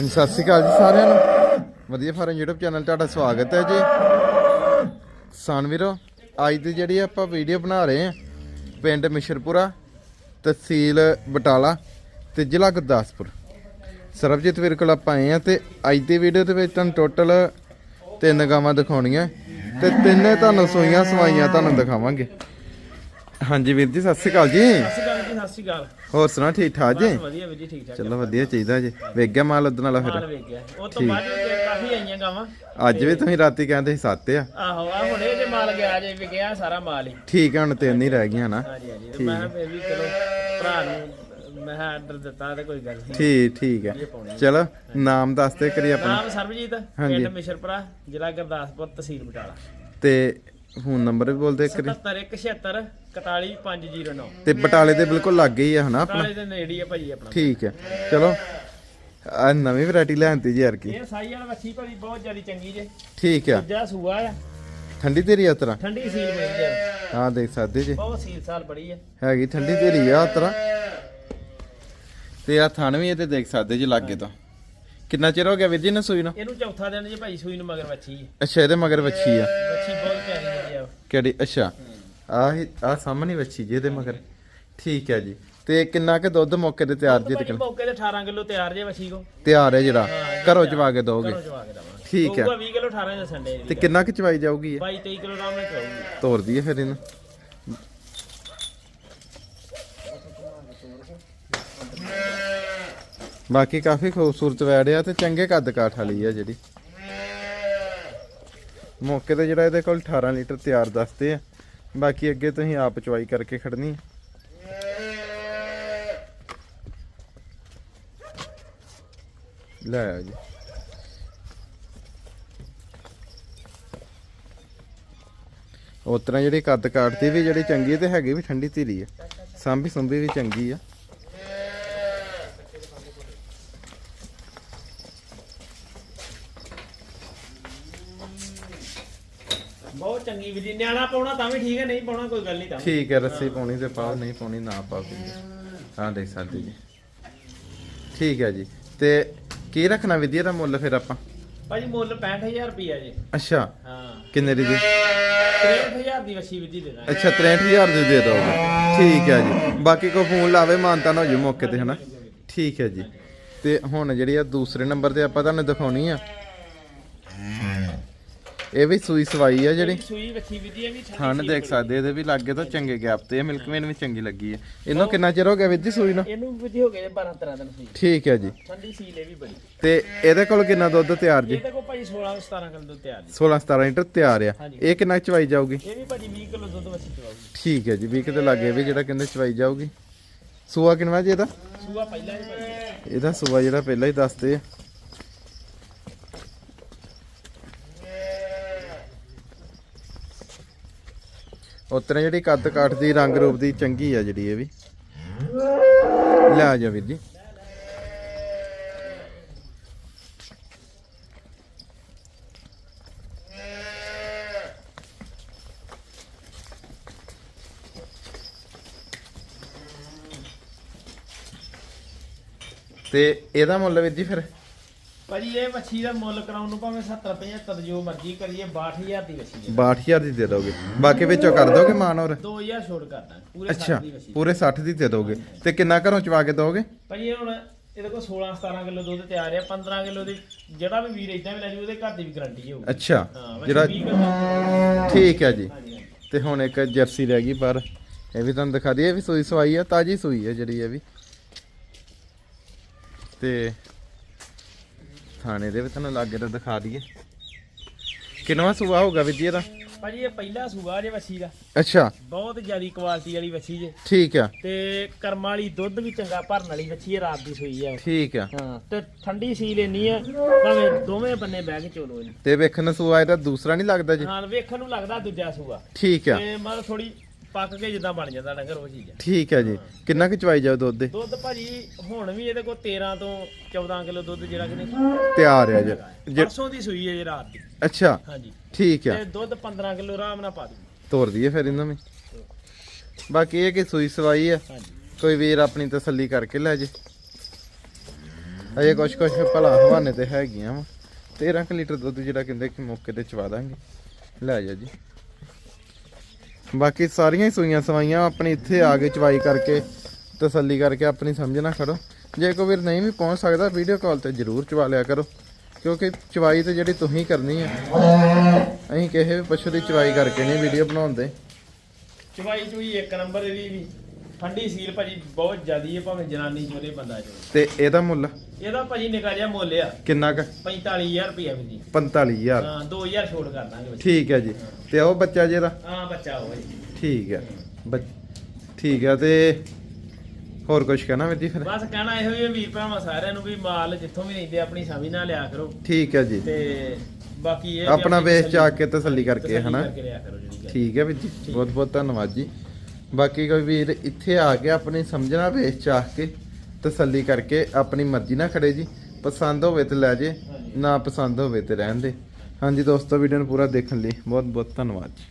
ਹਾਂਜੀ, ਸਤਿ ਸ਼੍ਰੀ ਅਕਾਲ ਜੀ ਸਾਰਿਆਂ ਨੂੰ। ਵਧੀਆ ਫਾਰਮ YouTube ਚੈਨਲ ਤੁਹਾਡਾ ਸਵਾਗਤ ਹੈ ਜੀ। ਕਿਸਾਨ ਵੀਰੋ ਅੱਜ ਦੀ ਜਿਹੜੀ ਆਪਾਂ ਵੀਡੀਓ ਬਣਾ ਰਹੇ ਹਾਂ ਪਿੰਡ ਮਿਸ਼ਰਪੁਰਾ ਤਹਿਸੀਲ ਬਟਾਲਾ ਤੇ ਜ਼ਿਲ੍ਹਾ ਗੁਰਦਾਸਪੁਰ। ਸਰਬਜੀਤ ਵੀਰ ਕੋਲ ਆਪਾਂ ਆਏ ਆ ਤੇ ਅੱਜ ਦੀ ਵੀਡੀਓ ਦੇ ਵਿੱਚ ਤੁਹਾਨੂੰ ਟੋਟਲ ਤਿੰਨ ਗਾਵਾਂ ਦਿਖਾਉਣੀਆਂ। ਤੇ ਤਿੰਨੇ ਤੁਹਾਨੂੰ ਸੂਈਆਂ ਸਵਾਈਆਂ ਤੁਹਾਨੂੰ ਦਿਖਾਵਾਂਗੇ। ਹਾਂਜੀ ਵੀਰ ਜੀ ਸਤਿ ਸ਼੍ਰੀ ਅਕਾਲ ਜੀ। ਸਤਿ ਸ਼੍ਰੀ ਅਕਾਲ। ਹੋਰ ਸੁਣਾ ਠੀਕ ਠਾਕ ਜੀ? ਵਧੀਆ ਵੀਰ ਜੀ ਠੀਕ ਠਾਕ ਚਲੋ ਵਧੀਆ ਚਾਹੀਦਾ ਜੀ। ਵੇਖ ਗਿਆ ਮਾਲ ਉਦੋਂ ਵਾਲਾ ਮਾਲ ਫਿਰ ਵੇਖ ਗਿਆ। ਉਹ ਤੋਂ ਬਾਅਦ ਵਿੱਚ ਕਾਫੀ ਆਈਆਂ ਗਾਵਾਂ। ਅੱਜ ਵੀ ਤੁਸੀਂ ਰਾਤੀ ਕਹਿੰਦੇ ਸੀ ਸੱਤ ਆ। ਆਹੋ ਆ ਹੁਣੇ ਜੇ ਮਾਲ ਗਿਆ ਜੇ ਵਿਕਿਆ ਸਾਰਾ ਮਾਲ ਹੀ। ਠੀਕ ਹੈ ਹੁਣ ਤਿੰਨ ਹੀ ਰਹਿ ਗਈਆਂ ਨਾ। ਹਾਂਜੀ ਹਾਂਜੀ। ਮੈਂ ਫਿਰ ਵੀ ਚਲੋ ਭਰਾ ਨੂੰ ਮੈਂ ਆਰਡਰ ਦਿੱਤਾ ਤੇ ਕੋਈ ਗੱਲ ਨਹੀਂ। ਠੀਕ ਠੀਕ ਹੈ ਚਲੋ ਨਾਮ ਦੱਸ ਦੇ ਕਰੀ ਆਪਣਾ। ਨਾਮ ਸਰਬਜੀਤ ਪਿੰਡ ਮਿਸ਼ਰਪੁਰਾ ਜ਼ਿਲ੍ਹਾ ਗੁਰਦਾਸਪੁਰ ਤਹਿਸੀਲ ਬਟਾਲਾ। ਤੇ ਫੋਨ ਨੰਬਰ ਵੀ ਬੋਲਦੇ ਕਰੀ 7176 41509 ਤੇ ਬਟਾਲੇ ਦੇ ਬਿਲਕੁਲ ਲੱਗੇ ਹੀ ਆ ਹਨਾ ਆਪਣਾ? ਕਾਲੇ ਦੇ ਨੇੜੇ ਹੀ ਆ ਭਾਜੀ ਆਪਣਾ। ਠੀਕ ਹੈ ਚਲੋ ਆ ਨਵੀਂ ਵੈਰਾਈਟੀ ਲੈਣਤੀ ਜੀ ਯਾਰ ਕੀ ਇਹ ਸਾਈ ਵਾਲਾ ਵੱਛੀ ਭਾਜੀ ਬਹੁਤ ਜ਼ਿਆਦਾ ਚੰਗੀ ਜੇ। ਠੀਕ ਆ। ਦੂਜਾ ਸੂਆ ਆ। ਠੰਡੀ ਤੇਰੀ ਆ ਤਰ੍ਹਾਂ? ਠੰਡੀ ਸੀਲ ਮਿਲਦੀ ਆ। ਹਾਂ ਦੇਖ ਸਕਦੇ ਜੀ। ਬਹੁਤ ਸੀਲ ਸਾਲ ਬੜੀ ਆ। ਹੈਗੀ ਠੰਡੀ ਤੇਰੀ ਆ ਤਰ੍ਹਾਂ? ਤੇ ਆ ਥਣ ਵੀ ਇਹਦੇ ਦੇਖ ਸਕਦੇ ਜੀ ਲਾਗੇ ਤੋਂ। ਕਿੰਨਾ ਚਿਰ ਹੋ ਗਿਆ ਵੀਰ ਜੀ ਨਾ ਸੂਈ ਨੂੰ? ਇਹਨੂੰ ਚੌਥਾ ਦਿਨ ਜੇ ਭਾਈ ਸੂਈ ਨੂੰ ਮਗਰ ਵੱਛੀ ਹੈ ਅੱਛਾ ਇਹਦੇ ਮਗਰ ਵੱਛੀ ਆ। ਵੱਛੀ ਬਹੁਤ ਪਿਆਰੀ ਲੱਗੀ ਆ। ਕਿਹੜੀ? ਅੱਛਾ। ਆ ਆ ਸਾਹਮਣੇ ਵੱਛੀ ਜੀ ਇਹਦੇ ਮਗਰ। ਠੀਕ ਹੈ ਜੀ। ਤੇ ਕਿੰਨਾ ਕੁ ਦੁੱਧ ਮੌਕੇ ਤੇ ਤਿਆਰ ਜੀ ਭਾਜੀ ਤੱਕ ਮੌਕੇ ਤੇ 18 ਕਿਲੋ ਤਿਆਰ ਜੇ ਵੱਛੀ ਕੋ ਤਿਆਰ ਹੈ ਜਿਹੜਾ। ਘਰੋਂ ਚਵਾ ਕੇ ਦੋਗੇ। ਘਰੋਂ ਚਵਾ ਕੇ ਦਵਾਂਗੇ। ਠੀਕ ਹੈ। ਹੋਊਗਾ 20 ਕਿਲੋ 18 ਦੇ ਸੰਡੇ ਤੇ ਕਿੰਨਾ ਕੁ ਚਵਾਈ ਜਾਊਗੀ? ਇਹ 22 23 ਕਿਲੋ ਆਰਾਮ ਨਾਲ ਚਵਾਉਗੀ ਤੋਰ ਦਈਏ ਫਿਰ ਇਹਨੂੰ। ਬਾਕੀ ਕਾਫੀ ਖੂਬਸੂਰਤ ਵੈੜਿਆ ਤੇ ਚੰਗੇ ਕੱਦ ਕਾਠ ਵਾਲੀ ਆ ਜਿਹੜੀ। ਮੌਕੇ ਤੇ ਜਿਹੜਾ ਇਹਦੇ ਕੋਲ 18 ਲੀਟਰ ਤਿਆਰ ਦੱਸਦੇ ਆ। ਬਾਕੀ ਅੱਗੇ ਤੁਸੀਂ ਆਪ ਚਵਾਈ ਕਰਕੇ ਖੜਨੀ। ਲੈ ਆ ਜੀ। ਉਸ ਤਰ੍ਹਾਂ ਜਿਹੜੀ ਕੱਦ ਕਾਟਦੀ ਵੀ ਜਿਹੜੀ ਚੰਗੀ ਤੇ ਹੈਗੀ ਵੀ ਠੰਡੀ ਧੀਰੀ ਆ ਸਾਂਭੀ ਸੰਭੀ ਵੀ ਚੰਗੀ ਆ। ਬਹੁਤ ਚੰਗੀ ਵਿਧੀ ਨਿਆਣਾ ਪਾਉਣਾ ਤਾਂ ਵੀ ਠੀਕ ਹੈ ਨਹੀਂ ਪਾਉਣਾ ਕੋਈ ਗੱਲ ਨਹੀਂ ਤਾਂ। ਠੀਕ ਹੈ ਰੱਸੀ ਪਾਉਣੀ ਤੇ ਪਾਓ ਨਹੀਂ ਪਾਉਣੀ ਨਾ ਪਾਓ ਹਾਂ ਦੇਖ ਸਕਦੇ ਜੀ। ਠੀਕ ਹੈ ਜੀ। ਤੇ ਕੀ ਰੱਖਣਾ ਵਿਧੀ ਦਾ ਮੁੱਲ ਫਿਰ ਆਪਾਂ? ਭਾਜੀ ਮੁੱਲ 65000 ਰੁਪਿਆ ਜੀ। ਅੱਛਾ। ਹਾਂ। ਕਿੰਨੇ ਦੀ ਜੀ? 63000 ਦੀ ਵੱਛੀ ਵਿਧੀ ਦੇ ਦਾਂਗੇ। ਅੱਛਾ 63000 ਦੀ ਦੇ ਦੋਗੇ ਠੀਕ ਹੈ ਜੀ। ਬਾਕੀ ਕੋ ਫੋਨ ਲਾਵੇ ਮਾਨਤਾ ਨਾ ਹੋ ਜੂ ਮੌਕੇ ਤੇ ਹਨਾ? ਠੀਕ ਹੈ ਜੀ। ਤੇ ਹੁਣ ਜਿਹੜੀ ਆ ਦੂਸਰੇ ਨੰਬਰ ਤੇ ਆਪਾਂ ਤੁਹਾਨੂੰ ਦਿਖਾਉਣੀ ਆ। ਇਹ ਵੀ ਸੂਈ ਸਵਾਈ ਆ ਜਿਹੜੀ। ਸੂਈ ਵੱਛੀ ਵਿਧੀ ਹੈ ਵੀ ਠੰਡੀ ਥਣ ਦੇਖ ਸਕਦੇ ਇਹਦੇ ਵੀ ਲੱਗੇ ਤਾਂ ਚੰਗੇ ਗੈਪ ਤੇ ਮਿਲਕਮੈਨ ਵੀ ਚੰਗੀ ਲੱਗੀ ਹੈ ਇਹਨੂੰ ਕਿੰਨਾ ਚਿਰ ਹੋ ਗਿਆ ਵੀਰ ਜੀ ਸੂਈ ਨੂੰ? ਇਹਨੂੰ ਵਿਧੀ ਹੋ ਗਏ 12 13 ਦਿਨ ਸੂਈ। ਠੀਕ ਹੈ ਜੀ। ਠੰਡੀ ਸੀਲ ਇਹ ਵੀ ਬੜੀ। ਤੇ ਇਹਦੇ ਕੋਲ ਕਿੰਨਾ ਦੁੱਧ ਤਿਆਰ ਜੀ? ਇਹਦੇ ਕੋਲ ਭਾਜੀ 16 17 ਕਿਲੋ ਦੁੱਧ ਤਿਆਰ ਜੀ। 16 17 ਲੀਟਰ ਤਿਆਰ ਆ। ਇਹ ਕਿੰਨਾ ਚਵਾਈ ਜਾਊਗੀ? ਇਹ ਵੀ ਭਾਜੀ 20 ਕਿਲੋ ਦੁੱਧ ਵੱਛੀ ਚਵਾਉਗੀ ਠੀਕ ਹੈ ਜੀ ਵੀ ਕਿਤੇ ਲੱਗੇ ਵੀ ਜਿਹੜਾ ਕਹਿੰਦੇ ਚਵਾਈ ਜਾਊਗੀ। ਸੂਆ ਕਿੰਨਾ ਜੀ ਇਹਦਾ? ਸੂਆ ਪਹਿਲਾਂ ਹੀ ਇਹਦਾ ਸੂਆ ਜਿਹੜਾ ਪਹਿਲਾਂ ਹੀ ਦੱਸਦੇ ਆ। ਉਤਰੇ ਜਿਹੜੀ ਕੱਦ ਕਾਠ ਦੀ ਰੰਗ ਰੂਪ ਦੀ ਚੰਗੀ ਆ ਜਿਹੜੀ ਇਹ ਵੀ। ਲੈ ਆ ਜਾ ਵੀਰ ਜੀ। ਤੇ ਇਹਦਾ ਮੁੱਲ ਵੀਰ ਜੀ ਫਿਰ? ਭਾਜੀ ਇਹ ਵੱਛੀ ਦਾ ਮੁੱਲ ਕਰਾਉਣ ਨੂੰ ਭਾਵੇਂ 70 75 ਜੋ ਮਰਜ਼ੀ ਕਰੀਏ 62000 ਦੀ ਵੱਛੀ ਹੈ। 62000 ਦੀ ਦੇ ਦੋਗੇ। ਬਾਕੀ ਵਿੱਚੋਂ ਕਰ ਦੋਗੇ ਮਾਨ ਹੋਰ? 2000 ਛੋੜ ਕਰਦਾ ਪੂਰੇ 60 ਅੱਛਾ ਦੀ ਵੱਛੀ ਪੂਰੇ 60 ਦੀ ਦੇ ਦੋਗੇ। ਤੇ ਕਿੰਨਾ ਘਰੋਂ ਚਵਾ ਕੇ ਦੋਗੇ? ਭਾਜੀ ਇਹ ਹੁਣ ਇਹਦੇ ਕੋਲ 16 17 ਕਿਲੋ ਦੁੱਧ ਤਿਆਰ ਹੈ 15 ਕਿਲੋ ਦੀ ਜਿਹੜਾ ਵੀ ਵੀਰ ਇਦਾਂ ਵੀ ਲੈ ਜੂ ਉਹਦੇ ਘਰ ਦੀ ਵੀ ਗਾਰੰਟੀ ਹੋਊਗੀ। ਅੱਛਾ ਹਾਂ ਜਿਹੜਾ ਜਿਹੜਾ 20 ਕਿਲੋ ਠੀਕ ਹੈ ਜੀ। ਤੇ ਹੁਣ ਇੱਕ ਜਰਸੀ ਰਹਿ ਗਈ ਪਰ ਇਹ ਵੀ ਤੁਹਾਨੂੰ ਦਿਖਾ ਦਈਏ ਇਹ ਵੀ ਸੂਈ ਸਵਾਈ ਆ ਤਾਜੀ ਸੂਈ ਹੈ ਜਿਹੜੀ ਇਹ ਵੀ। ਤੇ ਥਾਣੇ ਦੇ ਵੀ ਤੁਹਾਨੂੰ ਲਾਗੇ ਤਾਂ ਦਿਖਾ ਦਈਏ। ਕਿੰਨਵਾ ਸੂਆ ਹੋਗਾ ਵਿਧੀ ਇਹਦਾ ਭਾਜੀ ਇਹ ਪਹਿਲਾ ਸੂਆ ਜੇ ਵੱਛੀ ਦਾ। ਅੱਛਾ। ਬਹੁਤ ਜ਼ਿਆਦੀ ਕੁਆਲਿਟੀ ਵਾਲੀ ਵੱਛੀ ਜੇ। ਠੀਕ ਆ। ਤੇ ਕਰਮ ਵਾਲੀ ਦੁੱਧ ਵੀ ਚੰਗਾ ਭਰਨ ਵਾਲੀ ਵੱਛੀ ਹੈ ਰਾਤ ਦੀ ਸੂਈ ਹੈ ਠੀਕ ਆ। ਹਾਂ ਤੇ ਠੰਡੀ ਸੀਲ ਇੰਨੀ ਹੈ ਭਾਵੇਂ ਦੋਵੇਂ ਬੰਨੇ ਬਹਿ ਕੇ ਚੋਲੋ ਇਹਨੂੰ। ਤੇ ਵੇਖਣ ਨੂੰ ਸੂਆ ਇਹਦਾ ਦੂਸਰਾ ਨਹੀਂ ਲੱਗਦਾ ਜੀ? ਹਾਂ ਵੇਖਣ ਨੂੰ ਲੱਗਦਾ ਦੂਜਾ ਸੂਆ। ਠੀਕ ਆ। ਤੇ ਮਤਲਬ ਥੋੜੀ ਪੱਕ ਕੇ ਜਿੱਦਾਂ ਬਣ ਜਾਂਦਾ ਡੰਗਰ ਉਹ ਚੀਜ਼ ਹੈ ਠੀਕ ਹੈ ਜੀ। ਕਿੰਨਾ ਕੁ ਚਵਾਈ ਜਾਓ ਦੁੱਧ ਦੇ? ਦੁੱਧ ਭਾਜੀ ਹੁਣ ਵੀ ਇਹਦੇ ਕੋਲ 13 ਤੋਂ 14 ਕਿਲੋ ਦੁੱਧ ਜਿਹੜਾ ਕਿ ਤਿਆਰ ਹੈ ਜੀ। ਪਰਸੋਂ ਦੀ ਸੂਈ ਹੈ ਜੇ ਰਾਤ ਦੀ। ਅੱਛਾ। ਹਾਂਜੀ। ਠੀਕ ਆ। ਤੇ ਦੁੱਧ 15 ਕਿਲੋ ਆਰਾਮ ਨਾਲ ਪਾ ਦੂ ਤੋਰ ਦਈਏ ਫਿਰ ਇਹਨਾਂ ਨੂੰ। ਬਾਕੀ ਇਹ ਕਿ ਸੂਈ ਸਵਾਈ ਆ। ਕੋਈ ਵੀਰ ਆਪਣੀ ਤਸੱਲੀ ਕਰਕੇ ਲੈ ਜੇ। ਅਜੇ ਕੁਛ ਕੁਛ ਭਲਾ ਹਵਾਨੇ ਤੇ ਹੈਗੀਆਂ ਵਾ। 13 ਕੁ ਲੀਟਰ ਦੁੱਧ ਜਿਹੜਾ ਕਹਿੰਦੇ ਕਿ ਮੌਕੇ ਤੇ ਚਵਾ ਦਾਂਗੇ। ਲੈ ਜਾ ਜੀ। ਬਾਕੀ ਸਾਰੀਆਂ ਹੀ ਸੂਈਆਂ ਸਵਾਈਆਂ ਆਪਣੀ ਇੱਥੇ ਆ ਕੇ ਚਵਾਈ ਕਰਕੇ ਤਸੱਲੀ ਕਰਕੇ ਆਪਣੀ ਸਮਝ ਨਾ ਖੜੋ। ਜੇ ਕੋਈ ਵੀਰ ਨਹੀਂ ਵੀ ਪਹੁੰਚ ਸਕਦਾ ਵੀਡੀਓ ਕਾਲ ਤੇ ਜ਼ਰੂਰ ਚਵਾ ਲਿਆ ਕਰੋ। ਕਿਉਂਕਿ ਚਵਾਈ ਤੇ ਜਿਹੜੀ ਤੁਸੀਂ ਕਰਨੀ ਹੈ ਅਸੀਂ ਕਿਸੇ ਵੀ ਪਸ਼ੂ ਦੀ ਚਵਾਈ ਕਰਕੇ ਨਹੀਂ ਵੀਡੀਓ ਬਣਾਉਂਦੇ। ਚਵਾਈ ਚੁਈ ਇੱਕ ਨੰਬਰ ਇਹਦੀ ਵੀ। ਠੰਡੀ ਸੀਲ ਭਾਜੀ ਬਹੁਤ ਜ਼ਿਆਦੀ ਹੈ ਭਾਵੇਂ ਜਨਾਨੀ ਚੋਲੇ ਬੰਦਾ ਚੋਲੇ ਤੇ ਇਹਦਾ ਮੁੱਲ? ਇਹਦਾ ਭਾਜੀ ਨਿਕਾ ਜਿਹਾ ਮੁੱਲ ਆ। ਕਿੰਨਾ ਕ? 45000 ਰੁਪਇਆ ਵੀ ਜੀ। 45000 ਹਾਂ 2000 ਛੋੜ ਕਰ ਦਾਂਗੇ ਬੱਚੇ। ਠੀਕ ਹੈ ਜੀ। ਤੇ ਉਹ ਬੱਚਾ ਜਿਹਦਾ ਹਾਂ ਬੱਚਾ ਹੋਵੇ ਜੀ। ਠੀਕ ਹੈ। ਬੱਚ- ਠੀਕ ਹੈ ਤੇ ਹੋਰ ਕੁਝ ਕਹਿਣਾ ਵੀਰ ਜੀ ਫਿਰ? ਬਸ ਕਹਿਣਾ ਇਹੋ ਹੀ ਆ ਵੀਰ ਭਰਾਵਾਂ ਸਾਰਿਆਂ ਨੂੰ ਵੀ ਮਾਲ ਜਿੱਥੋਂ ਵੀ ਲੈਂਦੇ ਆਪਣੀ ਸਮਝ ਨਾਲ ਲਿਆ ਕਰੋ। ਠੀਕ ਹੈ ਜੀ। ਤੇ ਬਾਕੀ ਇਹ ਵੀ ਆਪਣਾ ਆਪਣੀ ਵੇਚ ਚ ਆ ਤਸੱਲੀ- ਕੇ ਤਸੱਲੀ ਕਰਕੇ ਤਸੱਲੀ ਹਨਾ? ਕਰਕੇ ਲਿਆ ਕਰੋ ਜਿਹੜੀ ਗੱਲ। ਠੀਕ ਹੈ ਵੀਰ ਜੀ। ਬਹੁਤ ਬਹੁਤ ਧੰਨਵਾਦ ਜੀ। ਬਾਕੀ ਕੋਈ ਵੀਰ ਇੱਥੇ ਆ ਕੇ ਆਪਣੀ ਸਮਝਣਾ ਵੇਚ ਚ ਆ ਕੇ। ਤਸੱਲੀ ਕਰਕੇ ਆਪਣੀ ਮਰਜ਼ੀ ਨਾਲ ਖੜੇ ਜੀ। ਪਸੰਦ ਹੋਵੇ ਤੇ ਲੈ ਜੇ, ਨਾ ਪਸੰਦ ਹੋਵੇ ਤੇ ਰਹਿਣ ਦੇ। ਹਾਂਜੀ ਦੋਸਤੋ ਵੀਡੀਓ ਨੂੰ ਪੂਰਾ ਦੇਖਣ ਲਈ ਬਹੁਤ ਬਹੁਤ ਧੰਨਵਾਦ ਜੀ।